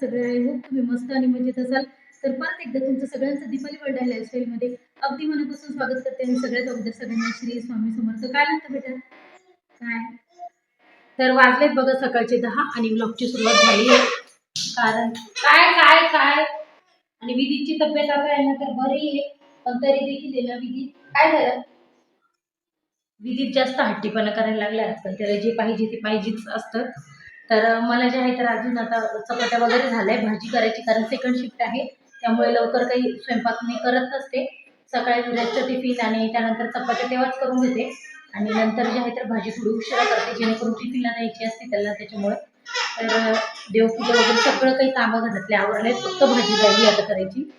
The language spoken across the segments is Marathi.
सगळे आय होप तुम्ही मस्त आणि मजेत असाल. तर परत एकदा तुमचं सगळ्यांचं दीपाली वर्ल्ड लाईफस्टाईलमध्ये अगदी मनापासून स्वागत करते आणि सगळ्यात अगोदर सगळ्यांना श्री स्वामी समर्थ. काय लागतं बेटा? काय? तर वाजलेत बघा सकाळचे दहा आणि ब्लॉगची सुरुवात झाली कारण काय काय काय? आणि विधीची तब्येत आता आहे ना तर बरी आहे. पण तरी देखील आहे ना विधी. काय झालं? विधीत जास्त हट्टीपणा करायला लागला आजकाल त्याला जे पाहिजे ते पाहिजेच असतं. तर मला जे आहे तर अजून आता चपात्या वगैरे झाल्या भाजी करायची कारण सेकंड शिफ्ट आहे. त्यामुळे लवकर काही स्वयंपाक मी करत नसते. सकाळी विराजचं टिफिन आणि त्यानंतर चपात्या तेव्हाच करून घेते. आणि नंतर जे आहे तर भाजी थोडी उशिरा करते जेणेकरून टिफिनला द्यायची असते त्याला त्याच्यामुळे. तर देवपूजा वगैरे सगळं काही कामं घरातले आवडले फक्त भाजी राहिली आता करायची.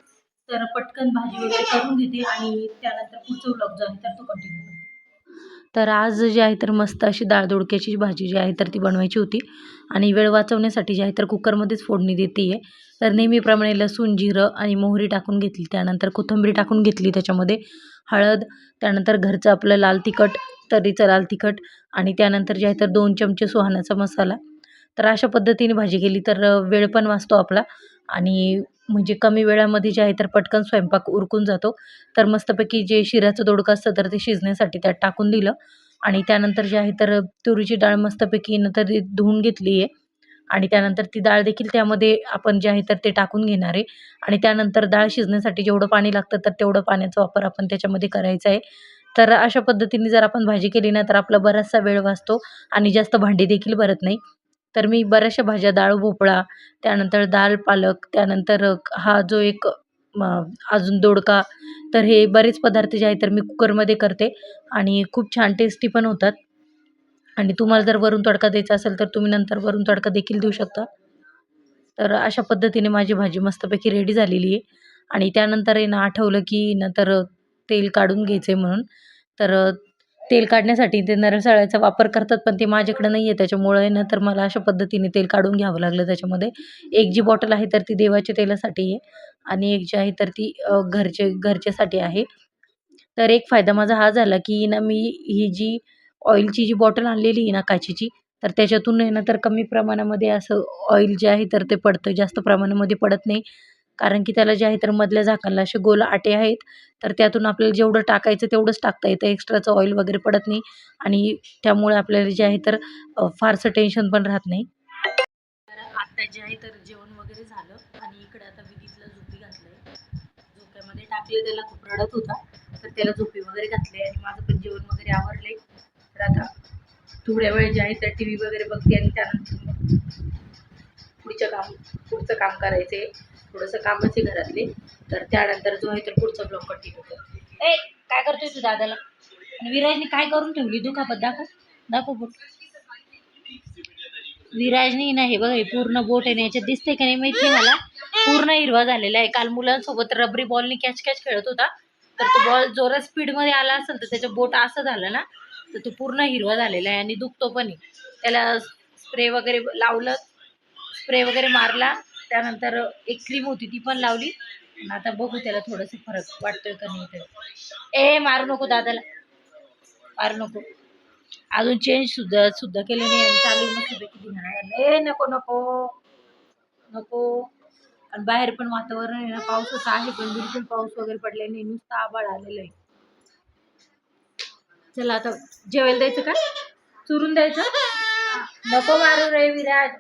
तर पटकन भाजी वगैरे करून घेते आणि त्यानंतर पुढचं ब्लॉग जो आहे तर तो कंटिन्यू करते. तर आज जे आहे तर मस्त अशी डाळ दोडक्याची भाजी जी आहे तर ती बनवायची होती. आणि वेळ वाचवण्यासाठी जे आहे तर कुकरमध्येच फोडणी देते आहे तर नेहमीप्रमाणे लसूण जिरं आणि मोहरी टाकून घेतली. त्यानंतर कोथिंबीर टाकून घेतली त्याच्यामध्ये. हळद त्यानंतर घरचं आपलं लाल तिखट तर्रीचं लाल तिखट आणि त्यानंतर जे आहे तर दोन चमचे सुहाण्याचा मसाला. तर अशा पद्धतीने भाजी केली तर वेळ पण वाचतो आपला. आणि म्हणजे कमी वेळामध्ये जे आहे तर पटकन स्वयंपाक उरकून जातो. तर मस्तपैकी जे शिऱ्याचं दोडकं असतं तर ते शिजण्यासाठी त्यात टाकून दिलं. आणि त्यानंतर जे आहे तर तुरीची डाळ मस्तपैकी नंतर धुवून घेतली आहे. आणि त्यानंतर ती डाळ देखील त्यामध्ये आपण जे आहे तर ते टाकून घेणार आहे. आणि त्यानंतर डाळ शिजण्यासाठी जेवढं पाणी लागतं तर तेवढं पाण्याचा वापर आपण त्याच्यामध्ये करायचा आहे. तर अशा पद्धतीने जर आपण भाजी केली ना तर आपला बराचसा वेळ वाचतो आणि जास्त भांडी देखील भरत नाही. तर मी बऱ्याचशा भाज्या डाळ भोपळा त्यानंतर दाल पालक त्यानंतर हा जो एक अजून दोडका तर हे बरेच पदार्थ जे आहे तर मी कुकरमध्ये करते आणि खूप छान टेस्टी पण होतात. आणि तुम्हाला जर वरून तडका द्यायचा असेल तर तुम्ही नंतर वरून तडका देखील देऊ शकता. तर अशा पद्धतीने माझी भाजी मस्तपैकी रेडी झालेली आहे. आणि त्यानंतर आहे ना आठवलं की नंतर तेल काढून घ्यायचं आहे म्हणून. तर तेल काढण्यासाठी ते नरसाळ्याचा वापर करतात पण ते माझ्याकडे नाही आहे त्याच्यामुळे ना तर मला अशा पद्धतीने तेल काढून घ्यावं लागलं त्याच्यामध्ये. एक जी बॉटल आहे तर ती देवाच्या तेलासाठी आहे आणि एक जी आहे तर ती घरचे घरच्यासाठी आहे. तर एक फायदा माझा हा झाला की ना मी ही जी ऑइलची जी बॉटल आणलेली आहे ना काचेची तर त्याच्यातून आहे ना तर कमी प्रमाणामध्ये असं ऑइल जे आहे तर ते पडतं. जास्त प्रमाणामध्ये पडत नाही. कारण की त्याला जे आहे तर मधल्या झाकणला असे गोल आटे आहेत. तर त्यातून आपल्याला जेवढं टाकायचं तेवढंच टाकता येतं. एक्स्ट्राचं ऑइल वगैरे पडत नाही. आणि त्यामुळे आपल्याला जे आहे तर फारसं टेन्शन पण राहत नाही. तर आता जे आहे तर जेवण वगैरे झालं. आणि इकडे आता विधीतला झोपी घातलंय. झोप्यामध्ये टाकले त्याला खूप रडत होता. तर त्याला झोपी वगैरे घातले आणि माझं पण जेवण वगैरे आवडले तर आता थोड्या वेळ जे आहे तर टी व्ही वगैरे बघते आणि त्यानंतर मग पुढच्या काम पुढचं काम करायचे थोडंसं कामच आहे घरातले. तर त्यानंतर जो आहे तर पुढचा ब्लॉग कंटिन्यू करते ए काय करतोय तू दादाला? आणि विराजने काय करून ठेवली? दुखापत दाखव दाखव बोट. विराजनी ना हे बघा हे पूर्ण बोट आहे ना याच्यात दिसते का नाही माहिती मला. पूर्ण हिरवा झालेला आहे. काल मुलांसोबत रबरी बॉलने कॅच कॅच खेळत होता. तर तो बॉल जोरात स्पीडमध्ये आला असेल तर त्याचं बोट असं झालं ना तर तो पूर्ण हिरवा झालेला आहे आणि दुखतो पण त्याला स्प्रे वगैरे लावलं स्प्रे वगैरे मारला त्यानंतर एक क्रीम होती ती पण लावली. आता बघू त्याला थोडंसं फरक वाटतोय का नाही तर. ए मारू नको दादाला. मारू नको. अजून चेंज सुद्धा सुद्धा केले नाही आणि चालू मस्त किती ए नको नको. नको. आणि बाहेर पण वातावरण आहे ना पावसाचं आहे पण बिलकुल पाऊस वगैरे पडला नाही. नुसतं आभाळ आलेलं आहे. चला आता जेवायला द्यायचं का? चुरून द्यायचं? नको मारू रे विराज.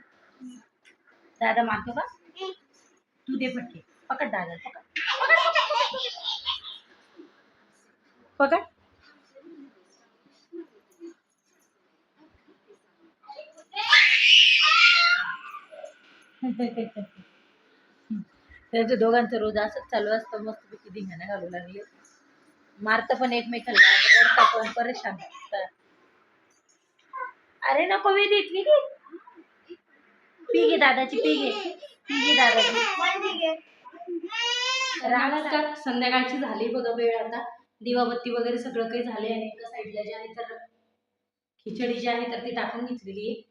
दादा मारतो का? तू दे फटके पकड दादा पकड. पकड, पकड. पकड त्यांच्या दोघांचं रोज असंच चालू असतं मस्त पैकी धिंगाणा घालू लागले. मारत पण एकमेकाला रडता पण परेशान अरे नको वेदी विधीत पी घे दादाची पी घे पी नमस्कार संध्याकाळची झाली बघा वेळ आता. दिवाबत्ती वगैरे सगळं काही झाले आणि एका साईडला जे आहे तर खिचडी जी आहे तर ती टाकून घेतलेली आहे.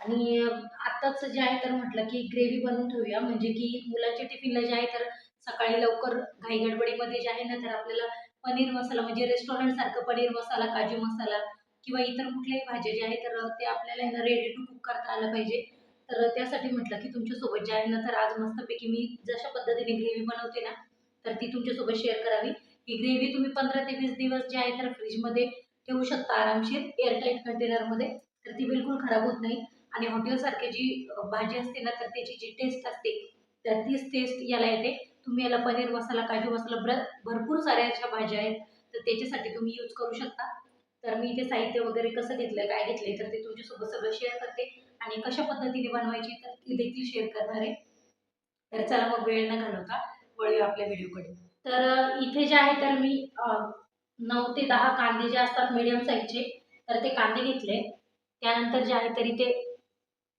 आणि आत्ताच जे आहे तर म्हटलं की ग्रेव्ही बनवून ठेवूया. म्हणजे की मुलाच्या टिफिनला जे आहे तर सकाळी लवकर घाई गडबडीमध्ये जे आहे ना तर आपल्याला पनीर मसाला म्हणजे रेस्टॉरंट सारखं पनीर मसाला काजू मसाला किंवा इतर कुठल्याही भाज्या ज्या आहेत तर ते आपल्याला रेडी टू कुक करता आलं पाहिजे. तर त्यासाठी म्हटलं की तुमच्यासोबत जे आहे ना तर आज मस्तपैकी मी जशा पद्धतीने ग्रेव्ही बनवते ना तर ती तुमच्यासोबत शेअर करावी. ही ग्रेव्ही तुम्ही पंधरा ते वीस दिवस जे आहे तर फ्रीजमध्ये ठेवू शकता आरामशीर एअरटाईट कंटेनरमध्ये तर ती बिलकुल खराब होत नाही. आणि हॉटेलसारखी जी भाजी असते ना तर त्याची जी टेस्ट असते तर तीच टेस्ट याला येते. तुम्ही याला पनीर मसाला काजू मसाला ब्र भरपूर साऱ्या अशा भाज्या आहेत तर त्याच्यासाठी तुम्ही यूज करू शकता. तर मी इथे साहित्य वगैरे कसं घेतलं काय घेतलंय तर ते तुमच्यासोबत सगळं शेअर करते. आणि कशा पद्धतीने बनवायची तर ती देखील शेअर करणार आहे. तर चला मग वेळ न घालवता वळूया आपल्या व्हिडिओकडे तर इथे जे आहे तर मी नऊ ते दहा कांदे जे असतात मीडियम साईजचे तर ते कांदे घेतले. त्यानंतर जे आहे तर इथे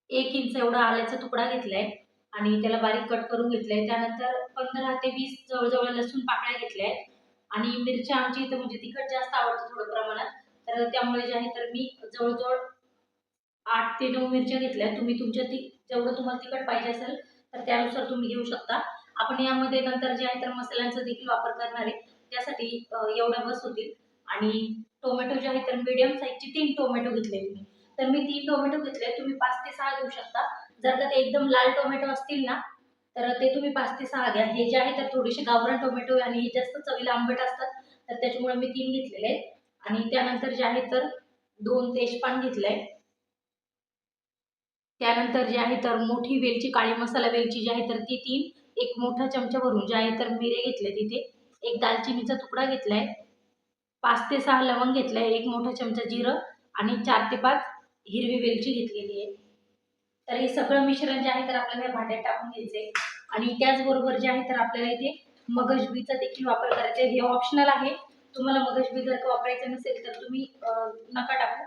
एक इंच एवढा आल्याचा तुकडा घेतलाय. आणि त्याला बारीक कट करून घेतलंय. त्यानंतर पंधरा ते वीस जवळजवळ लसूण पाकळ्या घेतल्या आहेत आणि मिरच्या आमची इथं म्हणजे तिखट जास्त आवडतं थोडं प्रमाणात. तर त्यामुळे जे आहे तर मी जवळजवळ आठ ते नऊ मिरच्या घेतल्या तुम्ही तुमच्या ती जेवढं तुम्हाला तिखट पाहिजे असेल तर त्यानुसार तुम्ही घेऊ शकता. आपण यामध्ये नंतर जे आहे तर मसाल्यांचा देखील वापर करणार आहे. त्यासाठी एवढ्या बस होतील. आणि टोमॅटो जे आहे तर मीडियम साईजचे तीन टोमॅटो घेतले मी. तर मी तीन टोमॅटो घेतले तुम्ही पाच ते सहा घेऊ शकता. जर का ते एकदम लाल टोमॅटो असतील ना तर ते तुम्ही पाच ते सहा घ्या. हे जे आहे तर थोडेसे गावरान टोमॅटो आणि हे जास्त चवीला आंबट असतात. तर त्याच्यामुळे मी तीन घेतलेले आहेत. आणि त्यानंतर जे आहे तर दोन तेजपान घेतले आहे त्यानंतर जे आहे तर मोठी वेलची काळी मसाला वेलची जी आहे तर ती तीन एक मोठा चमचा भरून जे आहे तर मिरे घेतले तिथे एक दालचिनीचा तुकडा घेतला आहे पाच ते सहा लवंग घेतलं आहे एक मोठा चमचा जिरं आणि चार ते पाच हिरवी वेलची घेतलेली आहे. तर हे सगळं मिश्रण जे आहे तर आपल्याला या भांड्यात टाकून घ्यायचं आहे आणि त्याचबरोबर जे आहे तर आपल्याला इथे मगजबीचा देखील वापर करायचा आहे. हे ऑप्शनल आहे. तुम्हाला मगजबी जर का वापरायचं नसेल तर तुम्ही नका टाकू.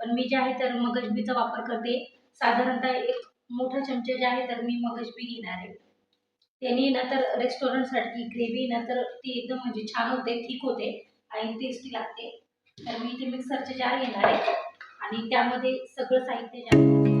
पण मी जे आहे तर मगजबीचा वापर करते. साधारणतः एक मोठा चमचा जे आहे तर मी मगजबी घेणार आहे. त्यांनी ना तर रेस्टॉरंटसाठी ग्रेव्ही ना तर ती एकदम म्हणजे छान होते ठीक होते आणि टेस्टी लागते. तर मी ते मिक्सरचे जार घेणार आहे आणि त्यामध्ये सगळं साहित्य जे आहे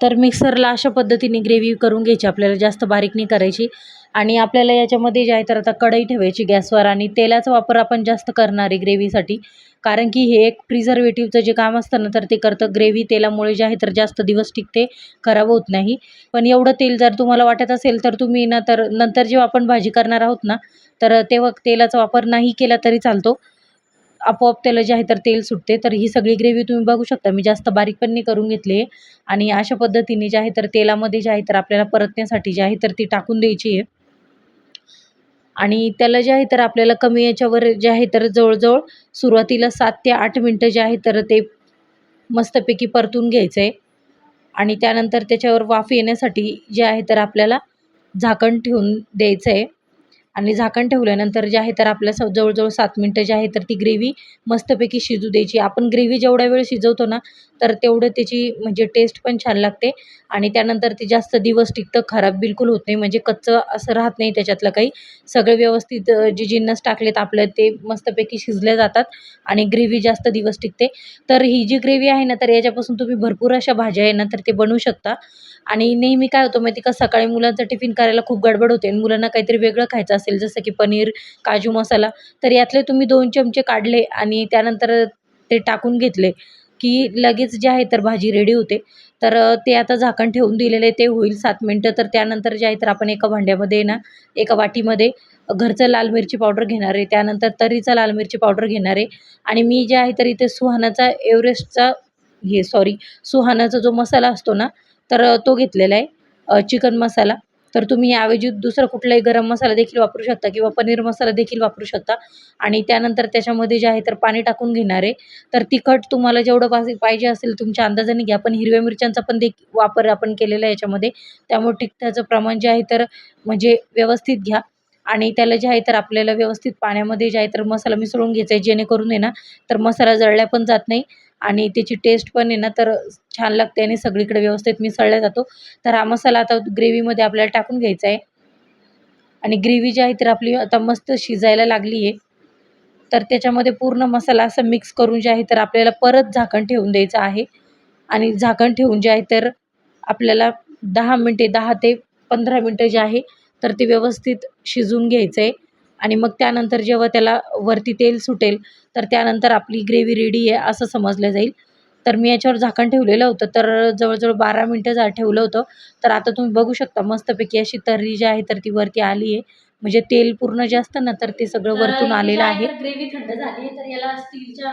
तर मिक्सरला अशा पद्धतीने ग्रेव्ही करून घ्यायची आपल्याला जास्त बारीक नाही करायची. आणि आपल्याला याच्यामध्ये जे आहे तर आता कढई ठेवायची गॅसवर आणि तेलाचा वापर आपण जास्त करणार आहे ग्रेव्हीसाठी. कारण की हे एक प्रिझर्वेटिव्हचं जे काम असतं ना तर ते करतं ग्रेव्ही तेलामुळे जे आहे तर जास्त दिवस टिकते खराब होत नाही. पण एवढं तेल जर तुम्हाला वाटत असेल तर तुम्ही ना तर नंतर जेव्हा आपण भाजी करणार आहोत ना तर तेव्हा तेलाचा वापर नाही केला तरी चालतो. आपोआप त्याला जे आहे तर तेल सुटते. तर ही सगळी ग्रेव्ही तुम्ही बघू शकता. मी जास्त बारीक पण नाही करून घेतली. आहे आणि अशा पद्धतीने जे आहे तर तेलामध्ये जे आहे तर आपल्याला परतण्यासाठी जे आहे तर ती टाकून द्यायची आहे. आणि त्याला जे आहे तर आपल्याला कमी याच्यावर जे आहे तर जवळजवळ सुरुवातीला सात ते आठ मिनटं जे आहे तर ते मस्तपैकी परतून घ्यायचं आहे आणि त्यानंतर त्याच्यावर वाफ येण्यासाठी जे आहे तर आपल्याला झाकण ठेवून द्यायचं आहे आणि झाकण ठेवल्यानंतर जे आहे तर आपल्या स जवळजवळ सात मिनटं जे आहे तर ती ग्रेव्ही मस्तपैकी शिजू द्यायची. आपण ग्रेव्ही जेवढा वेळ शिजवतो ना तर तेवढं त्याची म्हणजे टेस्ट पण छान लागते. आणि त्यानंतर ते जास्त दिवस टिकतं खराब बिलकुल होत नाही. म्हणजे कच्चं असं राहत नाही त्याच्यातलं काही. सगळं व्यवस्थित जे जिन्नस टाकलेत आपलं ते मस्तपैकी शिजले जातात आणि ग्रेव्ही जास्त दिवस टिकते. तर ही जी ग्रेव्ही आहे ना तर याच्यापासून तुम्ही भरपूर अशा भाज्या आहे ना तर ते बनवू शकता. आणि नेहमी काय होतं माहिती का सकाळी मुलांचं टिफिन करायला खूप गडबड होते. आणि मुलांना काहीतरी वेगळं खायचं असेल जसं की पनीर काजू मसाला तर यातले तुम्ही दोन चमचे काढले आणि त्यानंतर ते टाकून घेतले. की लगेच जे आहे तर भाजी रेडी होते. तर ते आता झाकण ठेवून दिलेलं आहे ते होईल सात मिनटं. तर त्यानंतर जे आहे तर आपण एका भांड्यामध्ये ना एका वाटीमध्ये घरचं लाल मिरची पावडर घेणार आहे. त्यानंतर तरीचा लाल मिरची पावडर घेणार आहे. आणि मी जे आहे तर इथे सुहानाचा एव्हरेस्टचा हे सॉरी सुहानाचा जो मसाला असतो ना तर तो घेतलेला आहे चिकन मसाला. तर तुम्ही याऐवजी दुसरा कुठलाही गरम मसाला देखील वापरू शकता किंवा पनीर मसाला देखील वापरू शकता. आणि त्यानंतर त्याच्यामध्ये जे आहे तर पाणी टाकून घेणार आहे. तर तिखट तुम्हाला जेवढं पासे पाहिजे असेल तुमच्या अंदाजाने घ्या. पण हिरव्या मिरच्यांचा पण देखील वापर आपण केलेला आहे याच्यामध्ये. त्यामुळे तिखटाचं प्रमाण जे आहे तर म्हणजे व्यवस्थित घ्या. आणि त्याला जे आहे तर आपल्याला व्यवस्थित पाण्यामध्ये जे आहे तर मसाला मिसळून घ्यायचा आहे. जेणेकरून आहे ना तर मसाला जळल्या पण जात नाही. आणि त्याची टेस्ट पण आहे ना तर छान लागते आणि सगळीकडे व्यवस्थित मिसळला जातो. तर हा मसाला आता ग्रेव्हीमध्ये आपल्याला टाकून घ्यायचा आहे. आणि ग्रेव्ही जी आहे तर आपली आता मस्त शिजायला लागली आहे. तर त्याच्यामध्ये पूर्ण मसाला असा मिक्स करून जे आहे तर आपल्याला परत झाकण ठेवून द्यायचं आहे. आणि झाकण ठेवून जे आहे तर आपल्याला दहा मिनटे दहा ते पंधरा मिनटं जे आहे तर ते व्यवस्थित शिजून घ्यायचं आहे आणि मग त्यानंतर जेव्हा त्याला वरती तेल सुटेल तर त्यानंतर आपली ग्रेव्ही रेडी आहे असं समजलं जाईल. तर मी याच्यावर झाकण ठेवलेलं होतं तर जवळजवळ बारा मिनटं जा ठेवलं होतं. तर आता तुम्ही बघू शकता मस्तपैकी अशी तर्री जी आहे तर ती वरती आली आहे. म्हणजे तेल पूर्ण जे असतं ना तर ते सगळं वरतून आलेलं आहे ग्रेव्ही थंड झाली आहे तर याला स्टीलच्या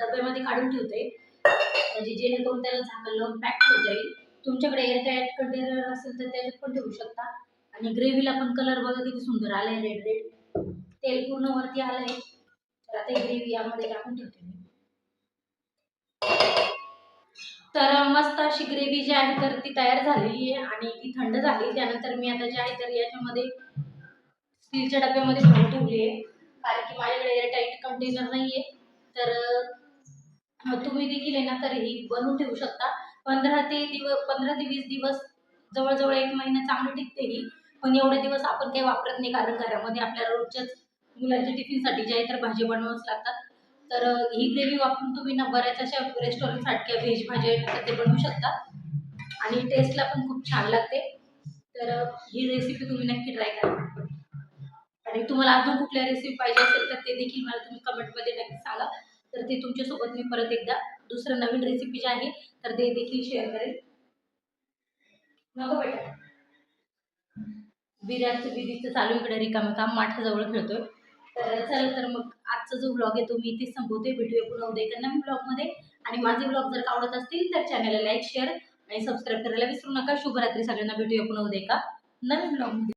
डब्यामध्ये काढून ठेवते. म्हणजे जेणेकरून त्याला झाकण लावून पॅक ठेवता येईल. तुमच्याकडे एअरटाईट कंटेनर असेल तर त्याच्यात पण ठेवू शकता. आणि ग्रेव्हीला पण कलर बघा किती सुंदर आलाय रेड रेड तेल पूर्ण वरती आलंय. तर आता ग्रेव्ही यामध्ये टाकून ठेवते मी. तर मस्त अशी ग्रेव्ही जी आहे तर ती तयार झालेली आहे आणि ती थंड झाली. त्यानंतर मी आता जे आहे तर याच्यामध्ये स्टीलच्या डब्यामध्ये भरून ठेवली आहे. कारण की माझ्याकडे एअरटाईट कंटेनर नाही आहे तर तुम्ही देखील आहे ना तर ही बनवून ठेवू शकता. पंधरा ते दिवस पंधरा ते वीस दिवस जवळजवळ एक महिना चांगली टिकते ही. पण एवढे दिवस आपण काही वापरत नाही कारण घरामध्ये आपल्याला रोजच्याच मुलांच्या टिफिनसाठी जे आहे तर भाजी बनवावंच लागतात. तर ही ग्रेव्ही वापरून तुम्ही ना बऱ्याच अशा रेस्टॉरंटसारख्या व्हेज भाज्या ते बनवू शकता. आणि टेस्टला पण खूप छान लागते. तर ही रेसिपी तुम्ही नक्की ट्राय करा. आणि तुम्हाला अजून कुठल्या रेसिपी पाहिजे असेल तर ते देखील मला तुम्ही कमेंटमध्ये नक्की सांगा. तर ते तुमच्यासोबत मी परत एकदा दुसरं नवीन रेसिपी जे आहे तर ते देखील शेअर करेल नको बेटा बिर्याचं विधीचं चालू इकडे रिकामं काम माठाजवळ खेळतोय. तर चला तर मग आजचा जो ब्लॉग आहे तो मी इथेच संपवते भेटूया पुन्हा उद्या एका नवीन ब्लॉगमध्ये आणि माझे ब्लॉग जर आवडत असतील तर चॅनलला लाईक शेअर आणि सबस्क्राईब करायला विसरू नका. शुभरात्री सगळ्यांना. भेटूया पुन्हा उद्या एका नवीन ब्लॉगमध्ये